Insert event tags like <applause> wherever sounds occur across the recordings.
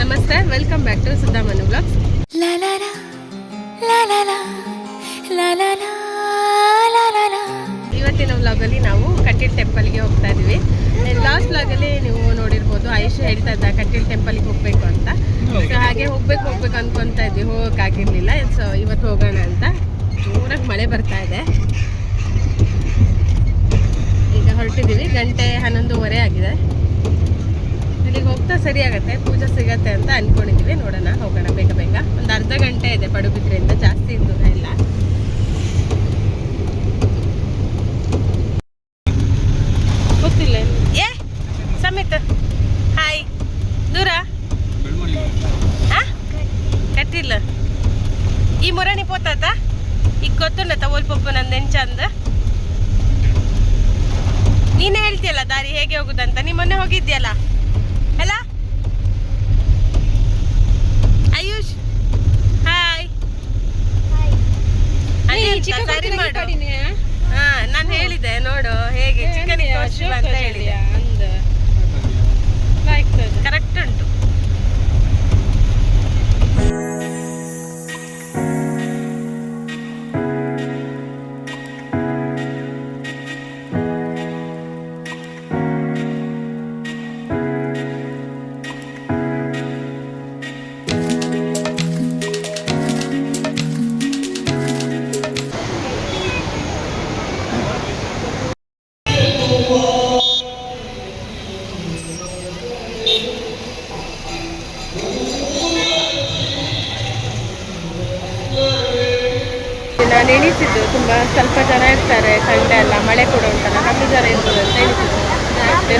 ನಮಸ್ತೆ welcome back to Sudhamanu blogs. ಇವತ್ತಿನ ವ್ಲಾಗಲ್ಲಿ ನಾವು ಕಟೀಲ್ ಟೆಂಪಲ್ಗೆ ಹೋಗ್ತಾ ಇದೀವಿ ಲಾಸ್ಟ್ ವ್ಲಾಗಲ್ಲಿ ನೀವು ನೋಡಿರ್ಬೋದು ಆಯುಷ್ ಹೇಳ್ತಾ ಇದ್ದ ಕಟೀಲ್ ಟೆಂಪಲ್ಗೆ ಹೋಗ್ಬೇಕು ಅಂತ. ಸೊ ಹಾಗೆ ಹೋಗ್ಬೇಕು ಹೋಗ್ಬೇಕು ಅನ್ಕೊಂತ ಇದ್ವಿ ಹೋಗೋಕ್ಕಾಗಿರ್ಲಿಲ್ಲ. ಸೊ ಇವತ್ತು ಹೋಗೋಣ ಅಂತ. ಜೋರಾಗಿ ಮಳೆ ಬರ್ತಾ ಇದೆ. ಈಗ ಹೊರಟಿದ್ದೀವಿ. ಗಂಟೆ ಹನ್ನೊಂದುವರೆ ಆಗಿದೆ. ಸರಿ ಆಗತ್ತೆ ಪೂಜೆ ಸಿಗತ್ತೆ ಅಂತ ಅನ್ಕೊಂಡಿದೀವಿ. ನೋಡೋಣ, ಹೋಗೋಣ ಬೇಗ ಬೇಗ. ಒಂದು ಅರ್ಧ ಗಂಟೆ ಇದೆ ಪಡುಬಿದ್ರಿಂದ ಜಾಸ್ತಿ ದೂರ ಇಲ್ಲ. ಗೊತ್ತಿಲ್ಲ. ಏ, ಸಮೇತ, ಹಾಯ್. ದೂರ? ಕಟ್ಟಿಲ್ಲ. ಈ ಮುರಣಿ ಪೋತಾತ? ಈಗ ಗೊತ್ತಿಲ್ಲ ತಗೋಲ್ ಪಪ್ಪು ನಂದು ಎಂಚಂದ ನೀನೇ ಹೇಳ್ತೀಯಲ್ಲ ದಾರಿ ಹೇಗೆ ಹೋಗುದಂತ? ನೀ ಮೊನ್ನೆ ಹೋಗಿದ್ಯಲ್ಲ? ಅಲ್ಲ ಆಯುಷ್ ಹಾಯ್ ಸರಿ ಮಾಡು ಹಾ ನಾನು ಹೇಳಿದೆ ನೋಡು ಹೇಗೆ ಚಿಕನ್ ಅಂತ ಹೇಳಿದೆ ಕರೆಕ್ಟ್ ಉಂಟು.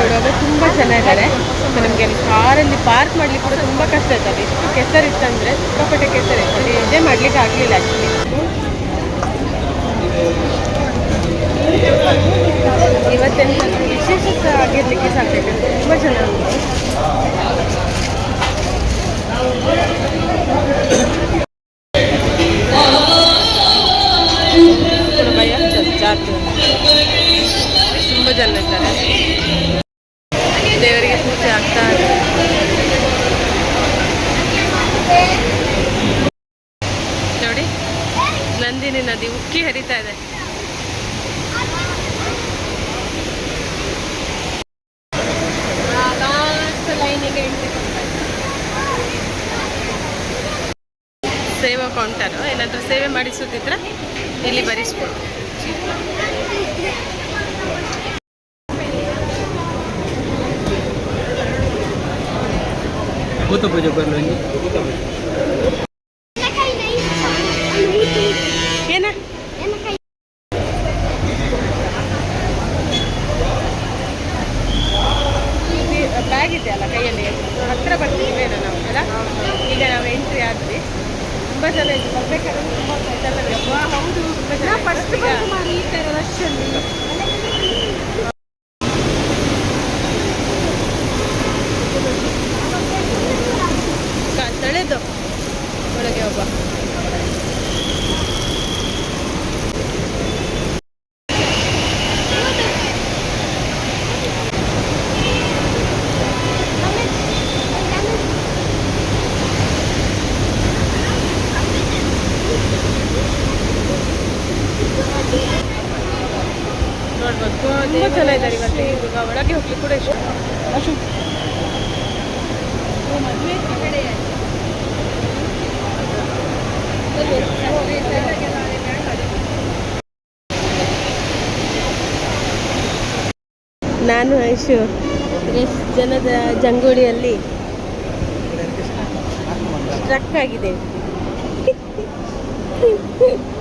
ನೋಡುವಾಗ ತುಂಬಾ ಜನ ಇದ್ದಾರೆ ನಮಗೆ ಅಲ್ಲಿ ಕಾರಲ್ಲಿ ಪಾರ್ಕ್ ಮಾಡ್ಲಿಕ್ಕೆ ಕೂಡ ತುಂಬಾ ಕಷ್ಟ ಆಯ್ತು. ಅಲ್ಲಿ ಎಷ್ಟು ಅಂದ್ರೆ ಸಿಕ್ಕಾಪಟ್ಟೆ ಕೆಸರಿತ್ತು ಅಲ್ಲಿ ನಿದ್ದೆ ಮಾಡ್ಲಿಕ್ಕೆ ಆಗಲಿಲ್ಲ ಆಕ್ಚುಲಿ ಇವತ್ತೆಂತ ವಿಶೇಷ ಆಗಿರಲಿಕ್ಕೆ ಸಾಧ್ಯ ತುಂಬಾ ಜಾತ್ರೆ ತುಂಬ ಜನ ಇದ್ದಾರೆ. ದೇವರಿಗೆ ಭೂತ ಪೂಜೆ ಬರಲಿ ಏನ ಬ್ಯಾಗ್ ಇದೆ ಅಲ್ಲ ಕೈಯಲ್ಲಿ ಹತ್ರ ಬರ್ತೀವಿ ಬೇಡ ನಾವು ಅಲ್ಲ ಈಗ ನಾವು ಎಂಟ್ರಿ ಆದ್ವಿ ತುಂಬ ಜನ ಇದ್ದು ಬರ್ಬೇಕಾದ್ರೆ ತುಂಬ ಜನ ಇದ್ರು. ವಾ, ಹೌದು ತುಂಬ ಜನ ಫಸ್ಟ್ ಈ ಥರ ರಶಲ್ಲಿ ತಳೆದು ಒಳಗೆ ಒಬ್ಬ ನೋಡ್ಬೋದು ತುಂಬ ಜನ ಇದ್ದಾರೆ ಇವತ್ತು ಈಗ ಒಳಗೆ ಹೋಗ್ಲಿಕ್ಕೆ ಕೂಡ ಇಷ್ಟ. ಅಶು. ಮದುವೆ ನಾನು ಐಶು. ಎಷ್ಟು ಜನದ ಜಂಗೋಡಿಯಲ್ಲಿ. ಸ್ಟ್ರಕ್ ಆಗಿದೆ. <laughs>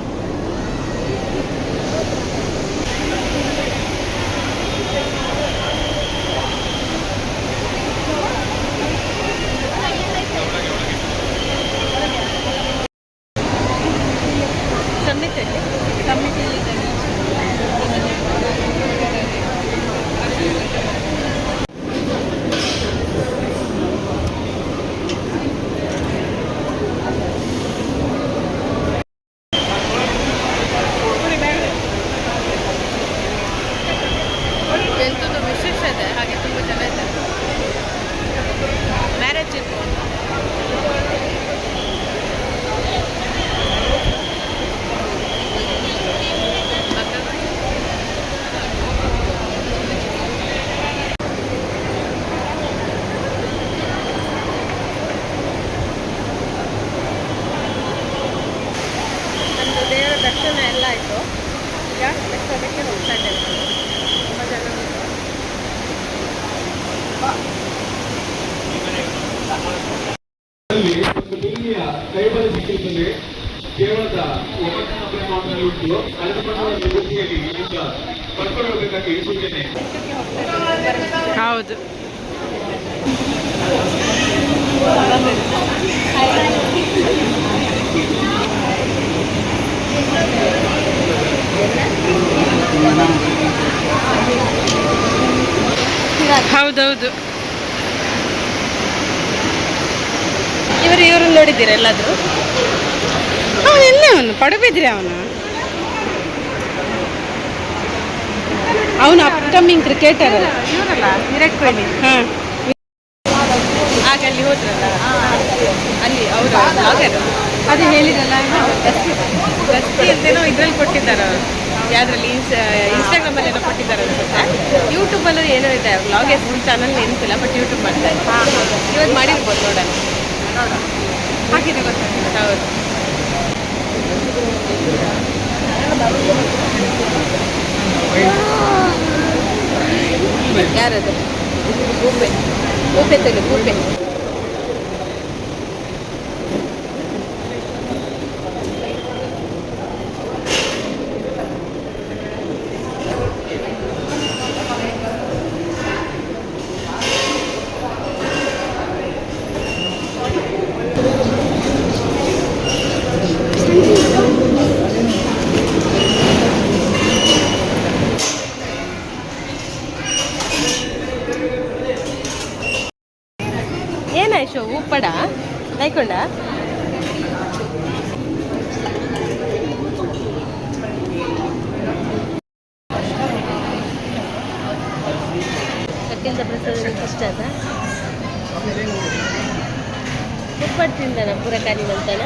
या इलेक्ट्रॉनिक के रोड साइड टेंपल समझ ಆಗೋದು ಕೈಬಲ ಸಿಕ್ಕಿರ್ತದೆ ಕೇವಲದ ಒಪ್ಪಂದ ಪ್ರಮಾಣದಲ್ಲಿ ಉಂಟು ಕಳೆದುಕೊಂಡು ನಿವೃತ್ತಿಯಲ್ಲಿ ಈಗ ಪಡ್ಕೊಳ್ಳಬೇಕಾಗಿ ಸೂಚನೆ ಹೌದು Thank you. ಹೌದೌದು. ಇವರು ಇವರು ನೋಡಿದ್ದೀರಾ ಎಲ್ಲಾದರೂ? ಅವನು ಎಲ್ಲ ಅವನು? ಪಡುಬಿದ್ರಿ ಅವನು? ಅವನು ಅಪ್ಕಮಿಂಗ್ ಕ್ರಿಕೆಟರ್ ಇವರಲ್ಲ ವಿರಾಟ್ ಕೊಹ್ಲಿ. ಹಾಂ. ಆಗ ಅಲ್ಲಿ ಹೋದ್ರಲ್ಲ? ಅಲ್ಲಿ ಅವರು ಬ್ಲಾಗರ್ ಅದು ಹೇಳಿರಲ್ಲ ರಸ್ತಿ ಅಂತೇನೋ ಇದ್ರಲ್ಲಿ ಕೊಟ್ಟಿದ್ದಾರೆ ಅವರು. ಯಾವ್ದ್ರಲ್ಲಿ ಇನ್ಸ್ಟಾಗ್ರಾಮಲ್ಲಿ ಏನೋ ಕೊಟ್ಟಿದ್ದಾರೆ ಅನ್ಸುತ್ತೆ. ಯೂಟ್ಯೂಬಲ್ಲೂ ಏನೋ ಇದೆ ಬ್ಲಾಗರ್ಸ್ ಫುಲ್ ಚಾನಲ್ ನೆನಪಿಲ್ಲ ಬಟ್ ಯೂಟ್ಯೂಬ್ ಮಾಡ್ತಾರೆ ಇವತ್ತು ಮಾಡಿರ್ಬೋದು ನೋಡೋಣ. ಹಾಕಿದೆ ಗೊತ್ತಾಗ್ತದೆ ಹೌದು. ಯಾರದು? ಗೂಬೆ. ಗೂಬೆ ತೆಗೆ ಗೂಬೆ. ಉಪ್ಪಡ? ನೈಕೊಂಡ ಕಟ್ಟಿಲ್ದ ಪ್ರಸಾದ ಇಷ್ಟ ಅದ. ಉಪ್ಪಟ್ಟು ತಿಂದನ ಪುರಕಾರಿ ನಂತನ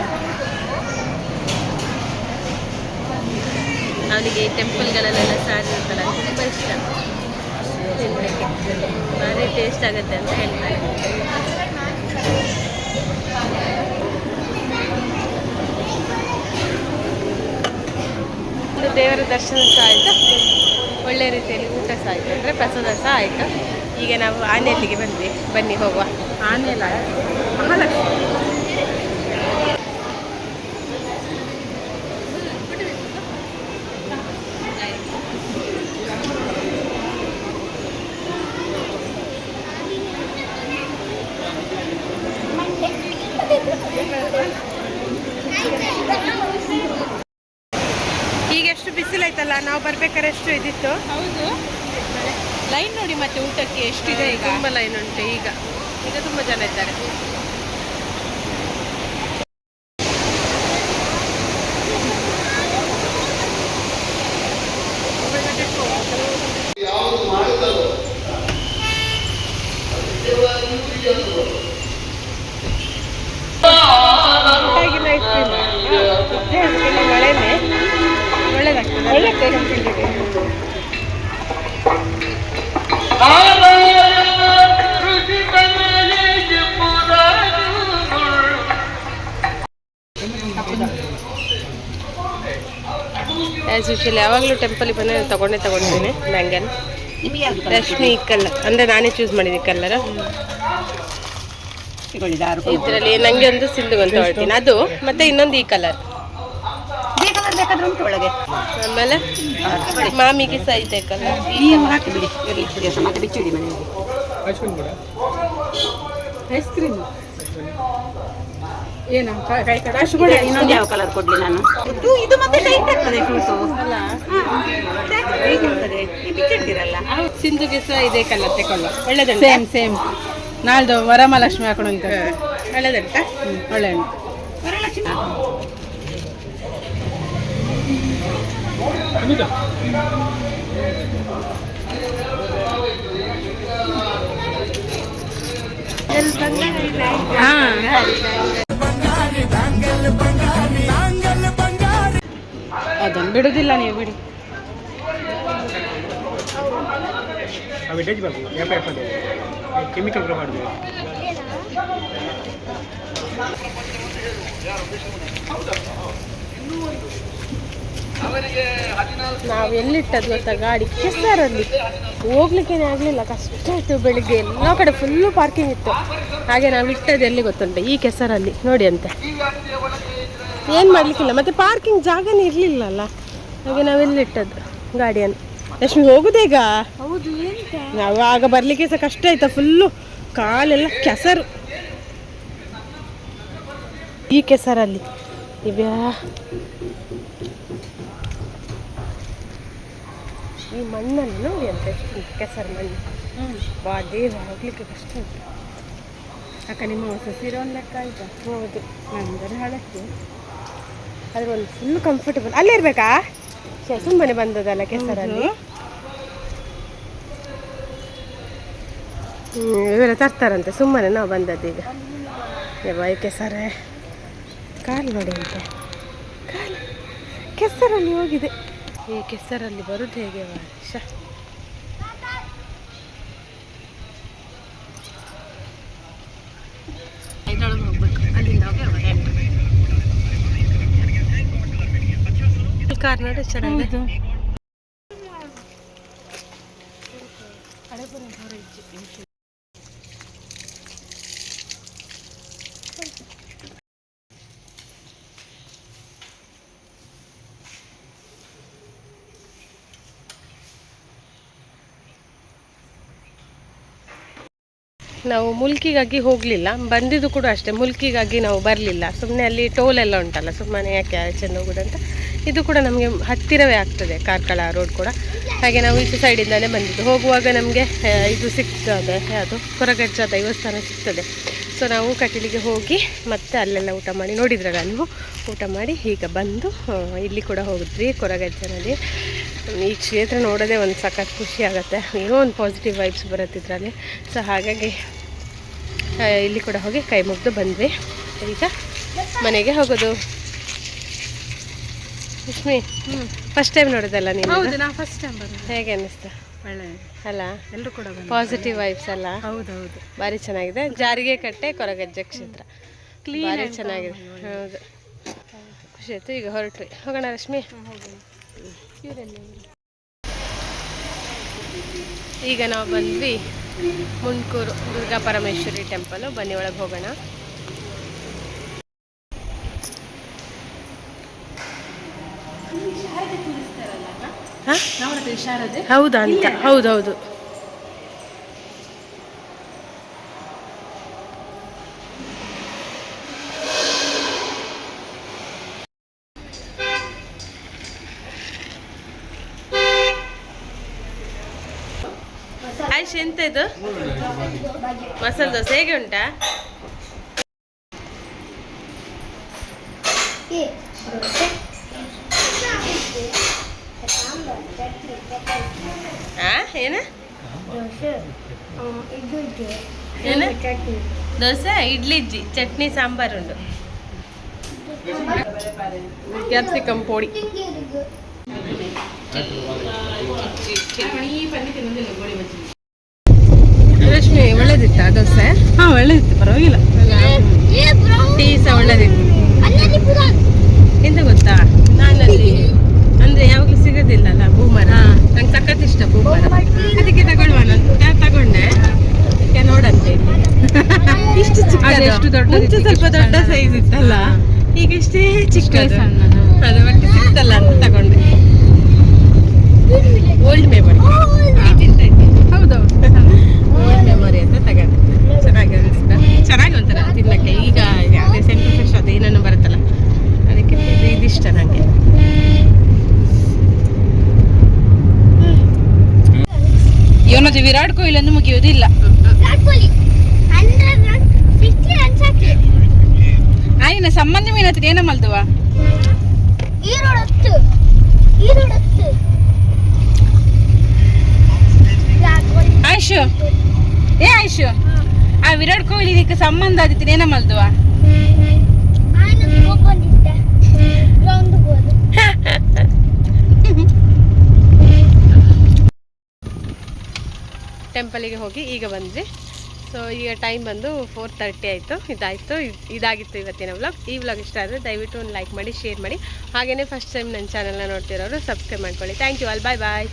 ಅವನಿಗೆ ಟೆಂಪಲ್ಗಳಲ್ಲೆಲ್ಲ ಸಾರಿ ಅದು ತುಂಬ ಇಷ್ಟ. ತಿನ್ನಲಿಕ್ಕೆ ಟೇಸ್ಟ್ ಆಗುತ್ತೆ ಅಂತ ಹೇಳ್ತಾರೆ ಒಂದು ದೇವರ ದರ್ಶನ ಸಹ ಆಯಿತು? ಒಳ್ಳೆ ರೀತಿಯಲ್ಲಿ ಊಟ ಸಹ ಆಯಿತು. ಅಂದರೆ ಪ್ರಸಾದ ಸಹ ಆಯಿತು? ಈಗ ನಾವು ಆನೆಯಲ್ಲಿಗೆ ಬಂದ್ವಿ. ಬನ್ನಿ ಹೋಗುವ. ಆನೆಯಲ್ಲ ಮಹಾಲಕ್ಷ್ಮಿ. ಬಿಸಿಲಾಯ್ತಲ್ಲ ನಾವು ಬರ್ಬೇಕಾದ್ರೆ ಎಷ್ಟು ಇದಿತ್ತು. ಹೌದು. ಲೈನ್ ನೋಡಿ ಮತ್ತೆ ಊಟಕ್ಕೆ ಎಷ್ಟಿದೆ ಈಗ? ತುಂಬ ಲೈನ್ ಉಂಟು ಈಗ. ಈಗ ತುಂಬ ಜನ ಇದ್ದಾರೆ. ಪುಟ್ಟಾಗಿನ ಆ್ಯಸ್ ಯೂಶಲ್ ಯಾವಾಗಲೂ ಟೆಂಪಲಿಗೆ ಬಂದರೆ ನಾನು ತೊಗೊಂಡೇ ತೊಗೊಂಡಿದ್ದೀನಿ ಮ್ಯಾಂಗಲ್ ರಶ್ಮಿ ಈ ಕಲರ್ ಅಂದರೆ ನಾನೇ ಚೂಸ್ ಮಾಡಿದ್ದೆ ಕಲರ್ ಇದರಲ್ಲಿ ನನಗೆ ಒಂದು ಸಿಂಧು ಅಂತ ಹೇಳ್ತೀನಿ ಅದು ಮತ್ತೆ ಇನ್ನೊಂದು ಈ ಕಲರ್ ಬೇಕಾದ್ರೆ ಉಂಟು ಒಳಗೆ. ಆಮೇಲೆ ಮಾಮಿಗೆ ಸಹ ಇದೆ ಕಲರ್ ನೀವು ಹಾಕಿ ಬಿಡಿ. ಇರಲಿ. ದಿವಸ ಮತ್ತೆ ಬಿಚ್ಚಿಡಿ ಮನೆಯಲ್ಲಿ. ಐಸ್ ಕ್ರೀಮ್ ಏನು ಇನ್ನೊಂದು ಯಾವ ಕಲರ್ ಕೊಡ್ಲಿ ನಾನು? ಇದು ಇದು ಮತ್ತೆ ಟೈಟ್ ಆಗ್ತದೆ ಫ್ರೂಟು ಅಲ್ಲ. ಹೇಗಿರ್ತದೆ ನೀವು ಬಿಚ್ಚಿಡ್ತೀರಲ್ಲ ಸಿಂಧುಗೆ ಸಹ ಇದೇ ಕಲರ್ ತಗೊಳ್ಳ ಒಳ್ಳೆದುಂಟ? ಸೇಮ್ ಸೇಮ್ ನಾಳ್ದು ವರಮಹಾಲಕ್ಷ್ಮಿ ಹಾಕೊಂಡು ಅಂತ ಒಳ್ಳೆದುಂಟ? ಒಳ್ಳೆ ಉಂಟು ಅದನ್ನು ಬಿಡುದಿಲ್ಲ ನೀವು ಬಿಡಿ. ಕೆಮಿಕಲ್ ಕೂಡ ಮಾಡಿದ್ವಿ ನಾವು ಎಲ್ಲಿಟ್ಟದ್ದು ಗೊತ್ತಾ ಗಾಡಿ ಕೆಸರಲ್ಲಿ. ಹೋಗ್ಲಿಕ್ಕೇನೆ ಆಗಲಿಲ್ಲ. ಕಷ್ಟ ಆಯಿತು ಬೆಳಿಗ್ಗೆ. ಎಲ್ಲ ಕಡೆ ಫುಲ್ಲು ಪಾರ್ಕಿಂಗ್ ಇತ್ತು. ಹಾಗೆ ನಾವು ಇಟ್ಟದ್ದು ಎಲ್ಲಿ ಗೊತ್ತುಂಟು? ಈ ಕೆಸರಲ್ಲಿ. ನೋಡಿ ಅಂತೆ. ಏನು ಮಾಡಲಿಕ್ಕಿಲ್ಲ. ಮತ್ತೆ ಪಾರ್ಕಿಂಗ್ ಜಾಗನೇ ಇರಲಿಲ್ಲ ಅಲ್ಲ ಹಾಗೆ ನಾವು ಎಲ್ಲಿಟ್ಟದ್ದು ಗಾಡಿಯನ್ನು? ಲಕ್ಷ್ಮಿ ಹೋಗುದೇಗ ಹೌದು ನಾವು ಆಗ ಬರಲಿಕ್ಕೆ ಸಹ ಕಷ್ಟ ಆಯ್ತಾ ಫುಲ್ಲು ಕಾಲೆಲ್ಲ ಕೆಸರು. ಈ ಕೆಸರಲ್ಲಿ. ಇವ್ಯಾ. ಈ ಮಣ್ಣನ್ನು ನೋಡಿ ಅಂತ ಎಷ್ಟು ಕೆಸರು ಮಣ್ಣು. ಬಾ ದೇವ ಹೋಗ್ಲಿಕ್ಕೆ ಕಷ್ಟ ಉಂಟು. ಅಕ್ಕ ನಿಮ್ಮ ಹೊಸ ಸೀರೆ ಒಂದು ಲೆಕ್ಕ ಆಯ್ತಾ? ಹೌದು. ನಂದರೆ ಹಳಕ್ಕೆ ಆದ್ರೆ ಒಂದು ಫುಲ್ ಕಂಫರ್ಟಬಲ್ ಅಲ್ಲೇ ಇರ್ಬೇಕಾ? ಸುಮ್ಮನೆ ಬಂದದಲ್ಲ ಕೆಸರಲ್ಲಿ? ಹ್ಮ್. ಇವರೆಲ್ಲ ತರ್ತಾರಂತೆ ಸುಮ್ಮನೆ ನಾವು ಬಂದದ್ದು ಈಗ. ಯವ್ವ, ಈ ಕೆಸರೇ. ಕಾಲು ನೋಡಿ ಅಂತೆ. ಕಾಲು. ಕೆಸರಲ್ಲಿ ಹೋಗಿದೆ. ಈ ಕೆಸರಲ್ಲಿ ಬರುದು ಹೇಗೆ ವರ್ಷ ಇದ್ರೊಳಗೆ ಹೋಗ್ಬೇಕು. ಅಲ್ಲಿಂದ ಹೋಗಿ ಕಾರ್ ನೋಡಿ ಚೆನ್ನಾಗಿದೆ. ನಾವು ಮುಲ್ಕಿಗಾಗಿ ಹೋಗಲಿಲ್ಲ. ಬಂದಿದ್ದು ಕೂಡ ಅಷ್ಟೇ. ಮುಲ್ಕಿಗಾಗಿ ನಾವು ಬರಲಿಲ್ಲ. ಸುಮ್ಮನೆ ಅಲ್ಲಿ ಟೋಲ್ ಎಲ್ಲ ಉಂಟಲ್ಲ. ಸುಮ್ಮನೆ ಯಾಕೆ ಆಚೆಂದು ಅಂತ. ಇದು ಕೂಡ ನಮಗೆ ಹತ್ತಿರವೇ ಆಗ್ತದೆ. ಕಾರ್ಕಳ ರೋಡ್ ಕೂಡ. ಹಾಗೆ ನಾವು ಈಚೆ ಸೈಡಿಂದಲೇ ಬಂದಿದ್ದು. ಹೋಗುವಾಗ ನಮಗೆ ಇದು ಸಿಗ್ತದೆ. ಅದು ಕೊರಗಜ್ಜ ದೈವಸ್ಥಾನ ಸಿಗ್ತದೆ. ಸೊ ನಾವು ಕಟೀಲಿಗೆ ಹೋಗಿ ಮತ್ತೆ ಅಲ್ಲೆಲ್ಲ ಊಟ ಮಾಡಿ ನೋಡಿದ್ರಲ್ಲ ನೀವು? ಊಟ ಮಾಡಿ ಈಗ ಬಂದು ಇಲ್ಲಿ ಕೂಡ ಹೋಗಿದ್ವಿ. ಕೊರಗಜ್ಜನಲ್ಲಿ ಈ ಕ್ಷೇತ್ರ ನೋಡೋದೇ ಒಂದು ಸಖತ್ ಖುಷಿ ಆಗುತ್ತೆ. ಏನೋ ಒಂದು ಪಾಸಿಟಿವ್ ವೈಬ್ಸ್ ಬರುತ್ತೆ ಇದರಲ್ಲಿ. ಸೊ ಹಾಗಾಗಿ ಇಲ್ಲಿ ಕೂಡ ಹೋಗಿ ಕೈ ಮುಗಿದು ಬಂದ್ವಿ. ಈಗ ಮನೆಗೆ ಹೋಗೋದು. ಲಕ್ಷ್ಮಿ ಫಸ್ಟ್ ಟೈಮ್ ನೋಡೋದಲ್ಲ ನೀನು? ಹೌದು ಫಸ್ಟ್ ಟೈಮ್ ಹೇಗೆ ಅನ್ನಿಸ್ತು ಒಳ್ಳೆ ಅಲ್ಲ? ಎಲ್ಲರೂ ಕೂಡ ಪಾಸಿಟಿವ್ ವೈಬ್ಸ್ ಅಲ್ಲ? ಹೌದೌದು. ಭಾರಿ ಚೆನ್ನಾಗಿದೆ. ಜಾರಿಗೆ ಕಟ್ಟೆ ಕೊರಗಜ್ಜ ಕ್ಷೇತ್ರ. ಕ್ಲೀನ್ ಚೆನ್ನಾಗಿದೆ. ಹೌದು. ಖುಷಿ ಆಯಿತು. ಈಗ ಹೊರಟ್ರಿ ಹೋಗೋಣ ರಶ್ಮಿ ಈಗ ನಾವು ಬಂದ್ವಿ ಮುಂಡ್ಕೂರು ದುರ್ಗಾ ಪರಮೇಶ್ವರಿ ಟೆಂಪಲು. ಬನ್ನಿ ಒಳಗೆ ಹೋಗೋಣ. ಹೌದಾ ಅಂತ. ಹೌದೌದು ಆಯ್ತು ಎಂತ ಇದು ಮಸಾಲೆ ದೋಸೆ ಹೇಗೆ ಉಂಟಾ ಆ ಏನು ಏನು ದೋಸೆ ಇಡ್ಲಿ ಇಜ್ಜಿ ಚಟ್ನಿ ಸಾಂಬಾರು ಉಂಟು ಕ್ಯಾಪ್ಸಿಕಮ್ ಪೋಡಿ ರಶ್ಮಿ ಒಳ್ಳೇದಿತ್ತ ದೋಸೆ? ಹಾ ಒಳ್ಳೇದಿತ್ತು ಪರವಾಗಿಲ್ಲ. ಟೀ ಸಹ ಒಳ್ಳೇದಿತ್ತು. ಎಂತ ಗೊತ್ತಾ? ನಾನಲ್ಲಿ. ಅಂದ್ರೆ ಯಾವಾಗಲೂ ಸಿಗೋದಿಲ್ಲಲ್ಲ ಬೂಮರ ನಂಗೆ ಸಖತ್ ಇಷ್ಟ ಬೂಮರ ಅದಕ್ಕೆ ತಗೊಳ್ಳುವ ನಾನು. ತಗೊಂಡೆ. ನೋಡಂತೆ. <laughs> ಇಷ್ಟು ಚಿಕ್ಕ ಎಷ್ಟು ದೊಡ್ಡ ಸ್ವಲ್ಪ ದೊಡ್ಡ ಸೈಜ್ ಇತ್ತಲ್ಲ. ಈಗ ಇಷ್ಟೇ ಚಿಕ್ಕದು ಸಣ್ಣದು. ಅದು ಮತ್ತೆ ಸಿಕ್ತಲ್ಲ ಅಂತ ತಗೊಂಡೆ ಓಲ್ಡ್ ಮೆಮೊರಿ ಹೌದೌದು ಓಲ್ಡ್ ಮೆಮೊರಿ ಅಂತ ತಗೊಂಡೆ ಚೆನ್ನಾಗಿ ಅನಿಸ್ತಾ ಚೆನ್ನಾಗಿ ಒಂಥರ ತಿನ್ನಕ್ಕೆ ಈಗ ಅದೇ ಸೆಂಟ್ ಫ್ರೆಶ್ ಅದು ಏನೇನೋ ಬರುತ್ತಲ್ಲ ಅದಕ್ಕೆ ಇದು ಇದಿಷ್ಟ ನನಗೆ ಇವನದು ವಿರಾಟ್ ಕೊಹ್ಲಿ ಎಂದು ಮುಗಿಯುವುದಿಲ್ಲ. ಆಯ್ನ ಸಂಬಂಧ ಮೀನತ್ರ ಏನ ಮಲ್ದುವ ಆಯುಷು. ಏ ಆಯುಷು. ಆ ವಿರಾಟ್ ಕೊಹ್ಲಿ ಇದಕ್ಕೆ ಸಂಬಂಧ ಆದಿತ್ತು ಏನ ಮಲ್ದುವ ಟೆಂಪಲಿಗೆ ಹೋಗಿ ಈಗ ಬಂದ್ವಿ. ಸೊ ಈಗ ಟೈಮ್ ಬಂದು ಫೋರ್ ತರ್ಟಿ ಆಯಿತು. ಇದಾಯಿತು. ಇದಾಗಿತ್ತು ಇವತ್ತಿನ ವ್ಲಾಗ್ ಈ ವ್ಲಾಗ್ ಇಷ್ಟ ಆದರೆ ದಯವಿಟ್ಟು ಒಂದು ಲೈಕ್ ಮಾಡಿ ಶೇರ್ ಮಾಡಿ. ಹಾಗೆಯೇ ಫಸ್ಟ್ ಟೈಮ್ ನನ್ನ ಚಾನಲ್ನ ನೋಡ್ತಿರೋರು ಸಬ್ಸ್ಕ್ರೈಬ್ ಮಾಡ್ಕೊಳ್ಳಿ. Thank you all bye bye